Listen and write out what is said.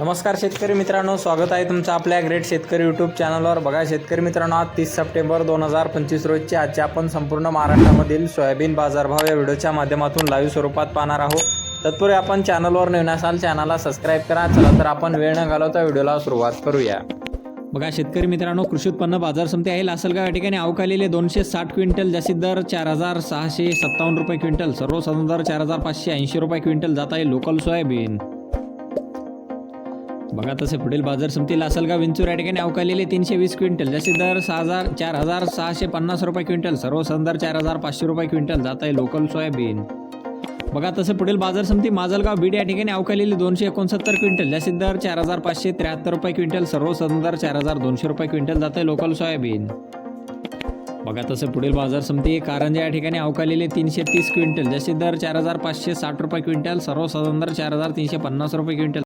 नमस्कार शेतकरी मित्रांनो स्वागत आहे तुमचं आपल्या ग्रेट शेतकरी यूट्यूब चॅनलवर बघा शेतकरी मित्रांनो आज तीस सप्टेंबर दोन हजार पंचवीस रोजची आजचे आपण संपूर्ण महाराष्ट्रामधील सोयाबीन बाजारभाव या व्हिडिओच्या माध्यमातून लाईव्ह स्वरूपात पाहणार आहोत. तत्पूर्वी आपण चॅनलवर नवीन असाल चॅनलला सबस्क्राईब करा. चला तर आपण वेळ न घालवता व्हिडिओला सुरुवात करूया. बघा शेतकरी मित्रांनो कृषी उत्पन्न बाजार समिती आहे. लासलगाव या ठिकाणी अवकालेले दोनशे साठ क्विंटल जास्तीत दर चार हजार सहाशे सत्तावन्न रुपये क्विंटल. सर्वसाधारण दर चार हजार पाचशे ऐंशी रुपये क्विंटल. जात आहे लोकल सोयाबीन. बघा तसे पुढील बाजार समिती लासलगाव विंचूर या ठिकाणी अवकालेले तीनशे वीस क्विंटल. जसे दर सहा हजार चार हजार सहाशे पन्नास रुपये क्विंटल. सर्वसाधारण दर चार हजार पाचशे रुपये क्विंटल. जात आहे लोकल सोयाबीन. बघा तसं पुढील बाजार समिती माजलगाव बीड या ठिकाणी अवकालेली दोनशे एकोणसत्तर क्विंटल. जास्तीत दर चार हजार पाचशे त्र्याहत्तर रुपये क्विंटल. सर्वसाधारण दर चार हजार दोनशे रुपये क्विंटल. जात आहे लोकल सोयाबीन. बघा तसं पुढील बाजार समिती कारंजा या ठिकाणी अवकालेले तीनशे तीस क्विंटल. जास्तीत दर चार हजार पाचशे साठ रुपये क्विंटल. सर्वसाधारण दर चार हजार तीनशे पन्नास रुपये क्विंटल.